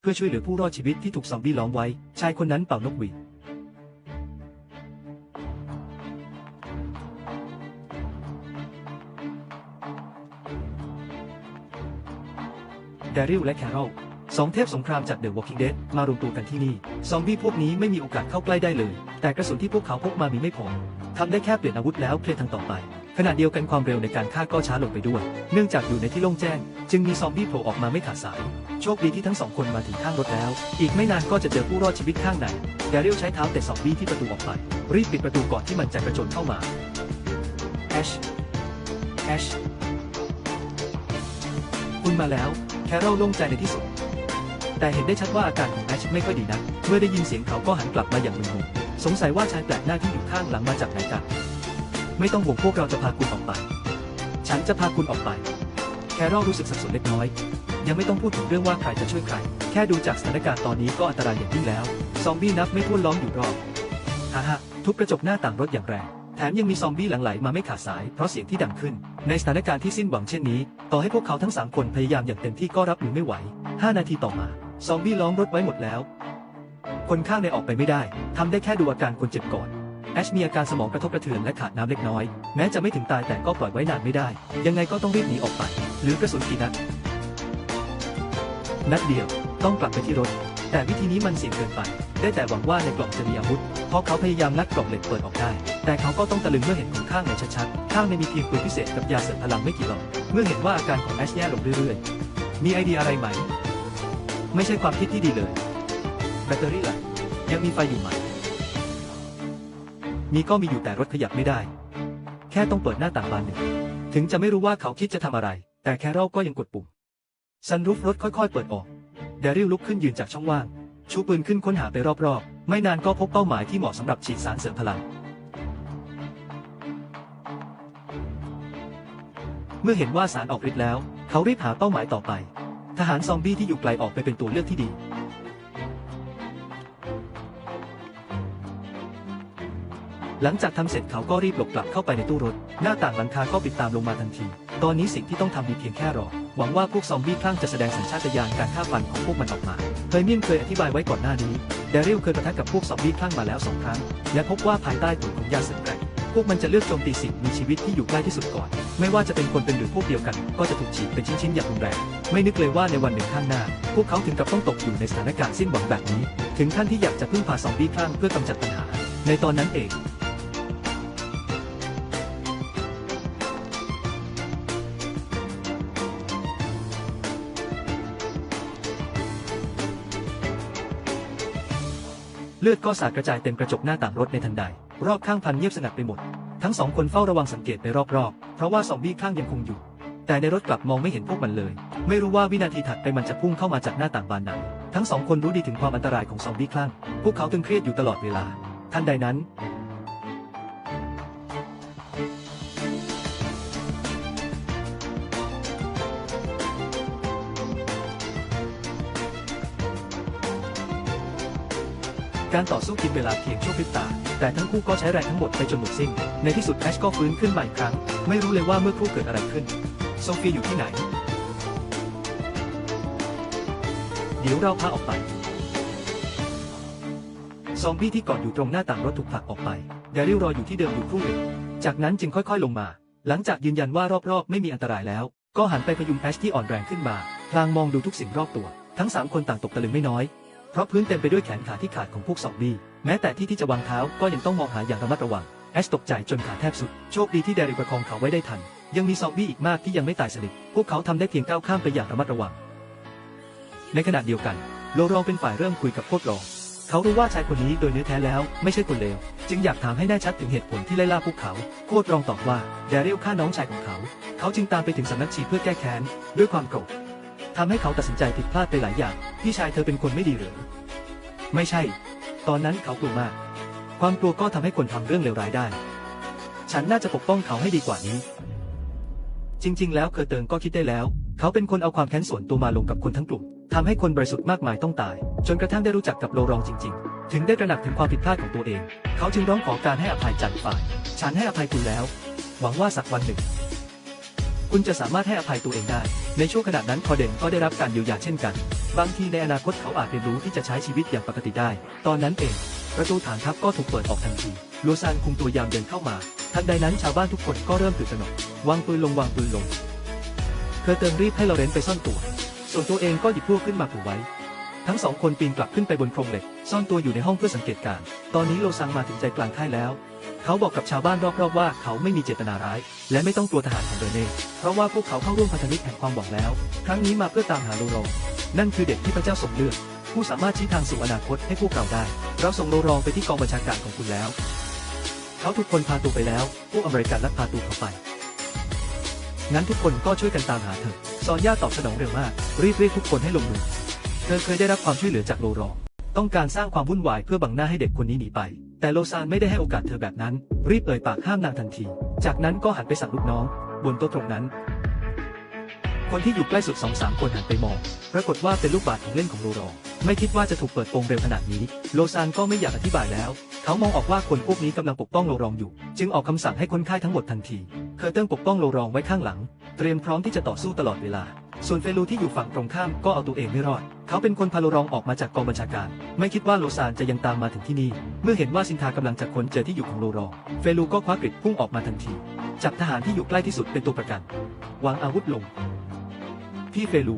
เพื่อช่วยเหลือผู้รอดชีวิตที่ถูกซอมบี้ล้อมไว้ ชายคนนั้นเป่านกหวีดแดริลและแคโรลสองเทพสงครามจากเดอะวอ l กิ้งเดดมารวมตัวกันที่นี่ ซอมบี้พวกนี้ไม่มีโอกาสเข้าใกล้ได้เลย แต่กระสุนที่พวกเขาพกมามีไม่พอทำได้แค่เปลี่ยนอาวุธแล้วเคลียร์ทางต่อไป ขณะเดียวกันความเร็วในการฆ่าก็ช้าลงไปด้วย เนื่องจากอยู่ในที่โล่งแจ้ง จึงมีซอมบี้โผล่ออกมาไม่ขาดสาย โชคดีที่ทั้งสองคนมาถึงข้างรถแล้ว อีกไม่นานก็จะเจอผู้รอดชีวิตข้างในแดริลใช้เท้าเตะซอมบี้ที่ประตูออกไป รีบปิดประตูก่อนที่มันจะกระโจนเข้ามาแอชแอชคุณมาแล้ว แคโรลโล่งใจในที่สุด แต่เห็นได้ชัดว่าอาการของแอชไม่ค่อยดีนัก เมื่อได้ยินเสียงเขาก็หันกลับมาอย่างมึนงงสงสัยว่าชายแปลกหน้าที่อยู่ข้างหลังมาจากไหนกัน ไม่ต้องห่วงพวกเราจะพาคุณออกไป ฉันจะพาคุณออกไป แคโรลรู้สึกสับสนเล็กน้อย ยังไม่ต้องพูดถึงเรื่องว่าใครจะช่วยใคร แค่ดูจากสถานการณ์ตอนนี้ก็อันตรายอย่างยิ่งแล้ว ซอมบี้นับไม่ถ้วนล้อมอยู่รอบฮ่าฮ่าทุบกระจกหน้าต่างรถอย่างแรง แถมยังมีซอมบี้หลั่งไหลมาไม่ขาดสาย เพราะเสียงที่ดังขึ้น ในสถานการณ์ที่สิ้นหวังเช่นนี้ ต่อให้พวกเขาทั้งสามคนพยายามอย่างเต็มที่ก็รับมือไม่ไหว 5 นาทีต่อมา ซอมบี้ล้อมรถไว้หมดแล้ว คนข้างในออกไปไม่ได้ทำได้แค่ดูอาการคนเจ็บก่อน อชมีอาการสมองกระทบกระเทือนและขาดน้ำเล็กน้อย แม้จะไม่ถึงตายแต่ก็ปล่อยไว้นานไม่ได้ ยังไงก็ต้องรีบหนีออกไป หรือกระสุนกี่นัด นัดเดียว ต้องกลับไปที่รถ แต่วิธีนี้มันเสี่ยงเกินไป ได้แต่หวังว่าในกล่องจะมีอาวุธ เพราะเขาพยายามลักกล่องเหล็กเปิดออกได้ แต่เขาก็ต้องตะลึงเมื่อเห็นคนข้างในชัดๆ ข้างในมีเพียงปืนพิเศษกับยาเสริมพลังไม่กี่หลอด เมื่อเห็นว่าอาการของแอชแย่ลงเรื่อยๆ มีไอเดียอะไรไหม ไม่ใช่ความคิดที่ดีเลย แบตเตอรี่ล่ะยังมีไฟอยู่ไหม มีก็มีอยู่แต่รถขยับไม่ได้ แค่ต้องเปิดหน้าต่างบานหนึ่ง ถึงจะไม่รู้ว่าเขาคิดจะทำอะไร แต่แคโรลก็ยังกดปุ่มซันรูฟรถค่อยๆ เปิดออกเดริลลุกขึ้นยืนจากช่องว่าง ชูปืนขึ้นค้นหาไปรอบๆ ไม่นานก็พบเป้าหมายที่เหมาะสำหรับฉีดสารเสริมพลัง เมื่อเห็นว่าสารออกฤทธิ์แล้ว เขารีบหาเป้าหมายต่อไป ทหารซอมบี้ที่อยู่ไกลออกไปเป็นตัวเลือกที่ดี หลังจากทำเสร็จเขาก็รีบหลบกลับเข้าไปในตู้รถ หน้าต่างหลังคาก็ปิดตามลงมาทันที ตอนนี้สิ่งที่ต้องทำมีเพียงแค่รอ หวังว่าพวกซอมบี้คลั่งจะแสดงสัญชาตญาณการฆ่าฟันของพวกมันออกมาเฮอร์เมียนเคยอธิบายไว้ก่อนหน้านี้เดริลเคยประทะกับพวกซอมบี้คลั่งมาแล้วสองครั้ง และพบว่าภายใต้ผลของยาเสริมแรงพวกมันจะเลือกโจมตีสิ่งมีชีวิตที่อยู่ใกล้ที่สุดก่อน ไม่ว่าจะเป็นคนเป็นหรือพวกเดียวกัน ก็จะถูกฉีกเป็นชิ้นๆอย่างรุนแรง ไม่นึกเลยว่าในวันหนึ่งข้างหน้า พวกเขาถึงกับต้องตกอยู่ในสถานการณ์สิ้นหวังแบบนี้ ถึงขั้นที่อยากจะพึ่งพาซอมบี้คลั่งเพื่อกำจัดปัญหา ในตอนนั้นเอง เลือดก็สาดกระจายเต็มกระจกหน้าต่างรถในทันใด รอบข้างพันเงียบสงัดไปหมด ทั้งสองคนเฝ้าระวังสังเกตไปรอบๆ เพราะว่าซอมบี้ข้างยังคงอยู่ แต่ในรถกลับมองไม่เห็นพวกมันเลย ไม่รู้ว่าวินาทีถัดไปมันจะพุ่งเข้ามาจากหน้าต่างบานไหนทั้งสองคนรู้ดีถึงความอันตรายของซอมบี้คลั่ง พวกเขาตึงเครียดอยู่ตลอดเวลา ทันใดนั้น การต่อสู้กินเวลาเพียงชั่วพริบตา แต่ทั้งคู่ก็ใช้แรงทั้งหมดไปจนหมดสิ้น ในที่สุดแอชก็ฟื้นขึ้นมาอีกครั้ง ไม่รู้เลยว่าเมื่อครู่เกิดอะไรขึ้น โซฟีอยู่ที่ไหน เดี๋ยวเราพาออกไป ซอมบี้ที่เกาะอยู่ตรงหน้าต่างรถถูกผลักออกไปเดริลรออยู่ที่เดิมอยู่ครู่หนึ่ง จากนั้นจึงค่อยๆลงมา หลังจากยืนยันว่ารอบๆ ไม่มีอันตรายแล้ว ก็หันไปพยุงแอชที่อ่อนแรงขึ้นมา พลางมองดูทุกสิ่งรอบตัว ทั้งสามคนต่างตกตะลึงไม่น้อย เพราะพื้นเต็มไปด้วยแขนขาที่ขาดของพวกซอมบี้แม้แต่ที่ที่จะวางเท้าก็ยังต้องมองหาอย่างระมัดระวังแอชตกใจจนขาแทบสุด โชคดีที่เดริประคองเขาไว้ได้ทัน ยังมีซอมบี้อีกมากที่ยังไม่ตายสนิทพวกเขาทำได้เพียงก้าวข้ามไปอย่างระมัดระวัง ในขณะเดียวกัน โลรองเป็นฝ่ายเริ่มคุยกับโคตรรองเขารู้ว่าชายคนนี้โดยเนื้อแท้แล้วไม่ใช่คนเลว จึงอยากถามให้แน่ชัดถึงเหตุผลที่ไล่ล่าพวกเขา โคตรรองตอบว่าเดริลฆ่าน้องชายของเขา เขาจึงตามไปถึงสำนักชีเพื่อแก้แค้นด้วยความโกรธ ทำให้เขาตัดสินใจผิดพลาดไปหลายอย่าง พี่ชายเธอเป็นคนไม่ดีหรือ ไม่ใช่ ตอนนั้นเขากลัวมาก ความกลัวก็ทำให้คนทำเรื่องเลวร้ายได้ ฉันน่าจะปกป้องเขาให้ดีกว่านี้ จริง ๆ แล้วเคอเติงก็คิดได้แล้ว เขาเป็นคนเอาความแค้นส่วนตัวมาลงกับคนทั้งกลุ่มทำให้คนบริสุทธิ์มากมายต้องตาย จนกระทั่งได้รู้จักกับโลรองจริง ๆ ถึงได้ตระหนักถึงความผิดพลาดของตัวเอง เขาจึงร้องขอการให้อภัยจากอีกฝ่าย ฉันให้อภัยคุณแล้ว หวังว่าสักวันหนึ่ง คุณจะสามารถให้อภัยตัวเองได้ ในช่วงขณะนั้นคอเดนก็ได้รับการเยียวยาเช่นกัน บางทีในอนาคตเขาอาจเรียนรู้ที่จะใช้ชีวิตอย่างปกติได้ ตอนนั้นเอง ประตูฐานทัพก็ถูกเปิดออกทันทีลูซานคุมตัวยามเดินเข้ามา ทันใดนั้นชาวบ้านทุกคนก็เริ่มตื่นตระหนกวางปืนลงวางปืนลงเคอเติงรีบให้ลอเรนซ์ไปซ่อนตัว ส่วนตัวเองก็หยิบพวกขึ้นมาผูกไว้ ทั้งสองคนปีนกลับขึ้นไปบนโครงเหล็ก ซ่อนตัวอยู่ในห้องเพื่อสังเกตการณ์ตอนนี้โลซังมาถึงใจกลางค่ายแล้ว เขาบอกกับชาวบ้านรอบๆว่าเขาไม่มีเจตนาร้าย และไม่ต้องกลัวทหารของเดเน่เพราะว่าพวกเขาเข้าร่วมพันธมิตรแห่งความหวังแล้ว ครั้งนี้มาเพื่อตามหาโลโรนั่นคือเด็กที่พระเจ้าทรงเลือก ผู้สามารถชี้ทางสู่อนาคตให้พวกเราได้ เราส่งโลรองไปที่กองบัญชาการของคุณแล้ว เขาถูกคนพาตัวไปแล้ว พวกอเมริกันลักพาตัวเขาไป งั้นทุกคนก็ช่วยกันตามหาเธอ ซอนย่าตอบสนองเร็วมาก รีบเรียกทุกคนให้ลงมือ เธอเคยได้รับความช่วยเหลือจากโลรอง ต้องการสร้างความวุ่นวายเพื่อบังหน้าให้เด็กคนนี้หนีไป แต่โลซานไม่ได้ให้โอกาสเธอแบบนั้น รีบเอ่ยปากห้ามนางทันที จากนั้นก็หันไปสั่งลูกน้อง บนโต๊ะตรงนั้น คนที่อยู่ใกล้สุดสองสามคนหันไปมอง ปรากฏว่าเป็นลูกบาศก์ของเล่นของโลรอง ไม่คิดว่าจะถูกเปิดโปงเร็วขนาดนี้ โลซานก็ไม่อยากอธิบายแล้ว เขามองออกว่าคนพวกนี้กำลังปกป้องโลรองอยู่ จึงออกคำสั่งให้คนค่ายทั้งหมดทันที เคอร์เติ้งปกป้องโลรองไว้ข้างหลัง เตรียมพร้อมที่จะต่อสู้ตลอดเวลา ส่วนเฟลูที่อยู่ฝั่งตรงข้ามก็เอาตัวเองไม่รอด เขาเป็นคนพาโลรองออกมาจากกองบัญชาการ ไม่คิดว่าโลซานจะยังตามมาถึงที่นี่ เมื่อเห็นว่าซินทากำลังจะค้นเจอที่อยู่ของโลรอง เฟลูก็คว้ากริดพุ่งออกมาทันที จับทหารที่อยู่ใกล้ที่สุดเป็นตัวประกัน วางอาวุธลง พี่เฟลู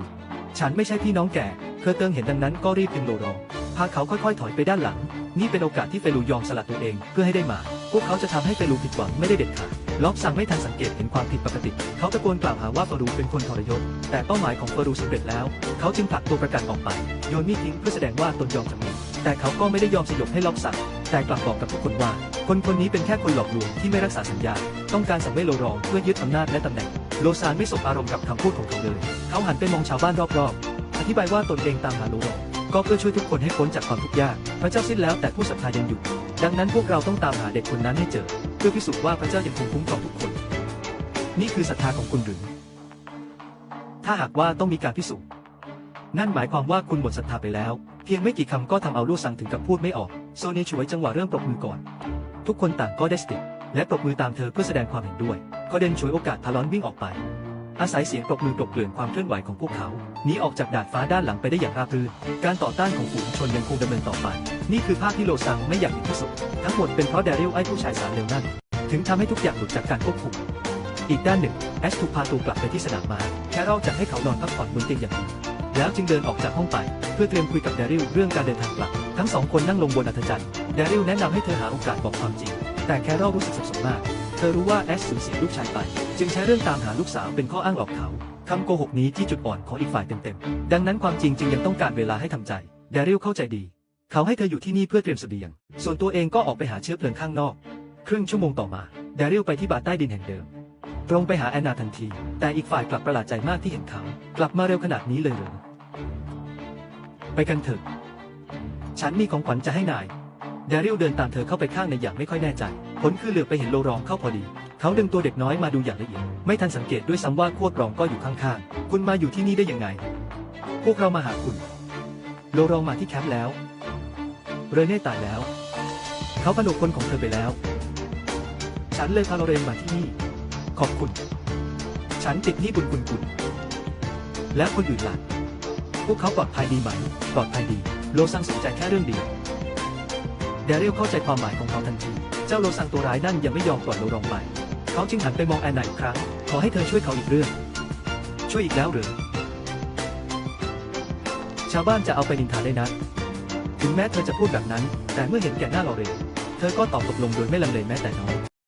ฉันไม่ใช่พี่น้องแก่ เคอร์เติงเห็นดังนั้นก็รีบดึงโลรอง พาเขาค่อยๆ ถอยไปด้านหลัง นี่เป็นโอกาสที่เฟลูยอมสละตัวเองเพื่อให้ได้มา พวกเขาจะทำให้เฟลูผิดหวังไม่ได้เด็ดขาด ล็อบสั่งไม่ทันสังเกตเห็นความผิดปกติ เขาตะโกนกล่าวหาว่าเฟรูเป็นคนทรยศ แต่เป้าหมายของเฟรูสำเร็จแล้ว เขาจึงผลักตัวประกันออกไป โยนมีดทิ้งเพื่อแสดงว่าตนยอมจำนนแต่เขาก็ไม่ได้ยอมสยบให้ล็อบสั่ง แต่กลับบอกกับทุกคนว่า คนคนนี้เป็นแค่คนหลอกลวงที่ไม่รักษาสัญญา ต้องการสั่งเวยโลรองเพื่อยึดอำนาจและตำแหน่ง โลซานไม่สบอารมณ์กับคำพูดของเขาเลย เขาหันไปมองชาวบ้านรอบๆ อธิบายว่าตนเองตามหาโลรองก็เพื่อช่วยทุกคนให้พ้นจากความทุกข์ยาก พระเจ้าสิ้นแล้วแต่ผู้ศรัทธายังอยู่ ดังนั้นพวกเราต้องตามหาเด็กคนนั้นให้เจอ เพื่อพิสูจน์ว่าพระเจ้ายังคงคุ้มครองทุกคน นี่คือศรัทธาของคุณหรือ ถ้าหากว่าต้องมีการพิสูจน์ นั่นหมายความว่าคุณหมดศรัทธาไปแล้ว เพียงไม่กี่คำก็ทำเอาลู่ซังถึงกับพูดไม่ออก โซเนฉวยจังหวะเริ่มปรบมือก่อน ทุกคนต่างก็ได้สติและปรบมือตามเธอเพื่อแสดงความเห็นด้วยก็เดนฉวยโอกาสพาลอนวิ่งออกไป อาศัยเสียงปรบมือกลบเกลื่อนความเคลื่อนไหวของพวกเขาหนีออกจากดาดฟ้าด้านหลังไปได้อย่างราบรื่นการต่อต้านของฝูงชนยังคงดำเนินต่อไป นี่คือภาพที่โลซังไม่อยากเห็นที่สุด ทั้งหมดเป็นเพราะแดริลไอ้ผู้ชายสารเลวนั่น ถึงทำให้ทุกอย่างหลุดจากการควบคุม อีกด้านหนึ่งแอชถูกพาตัวกลับไปที่สนามม้าแคโรลจัดให้เขานอนพักผ่อนบนเตียงอย่างดีแล้วจึงเดินออกจากห้องไป เพื่อเตรียมคุยกับแดริลเรื่องการเดินทางกลับ ทั้งสองคนนั่งลงบนอัธจันทร์แดริลแนะนำให้เธอหาโอกาสบอกความจริง แต่แคโรลรู้สึกสับสนมาก เธอรู้ว่าแอชสูญเสียลูกชายไป จึงใช้เรื่องตามหาลูกสาวเป็นข้ออ้างหลอกเขาคำโกหกนี้ที่จุดอ่อนของอีกฝ่ายเต็มๆ ดังนั้นความจริงจึงยังต้องการเวลาให้ทำใจ แดริลเข้าใจดี เขาให้เธออยู่ที่นี่เพื่อเตรียมเสบียง ส่วนตัวเองก็ออกไปหาเชื้อเพลิงข้างนอก ครึ่งชั่วโมงต่อมาแดริลไปที่บาร์ใต้ดินแห่งเดิม ตรงไปหาแอนนาทันที แต่อีกฝ่ายกลับประหลาดใจมากที่เห็นเขา กลับมาเร็วขนาดนี้เลยเหรอ ไปกันเถอะ ฉันมีของขวัญจะให้นาย แดริลเดินตามเธอเข้าไปข้างในอย่างไม่ค่อยแน่ใจ ผลคือเหลือไปเห็นโลรองเข้าพอดี เขาดึงตัวเด็กน้อยมาดูอย่างละเอียด ไม่ทันสังเกตด้วยซ้ำว่าควบรองก็อยู่ข้างๆ คุณมาอยู่ที่นี่ได้ยังไง พวกเรามาหาคุณ โลรองมาที่แคมป์แล้ว เรเน่ตายแล้ว เขาผนวกคนของเธอไปแล้ว ฉันเลยพาโลเรนมาที่นี่ ขอบคุณ ฉันติดหนี้บุญคุณคุณ แล้วคนอื่นล่ะ พวกเขาปลอดภัยดีไหม ปลอดภัยดี โลซังสนใจแค่เรื่องเดียวแดเรียลเข้าใจความหมายของเขาทันที เจ้าโลซังตัวร้ายนั่นยังไม่ยอมปล่อยโลรองไป เขาจึงหันไปมองแอนนาอีกครั้ง ขอให้เธอช่วยเขาอีกเรื่อง ช่วยอีกแล้วหรือ ชาวบ้านจะเอาไปนินทาได้นะ ถึงแม้เธอจะพูดแบบนั้น แต่เมื่อเห็นแก่หน้าลอเรนเธอก็ตอบตกลงโดยไม่ลังเลแม้แต่น้อย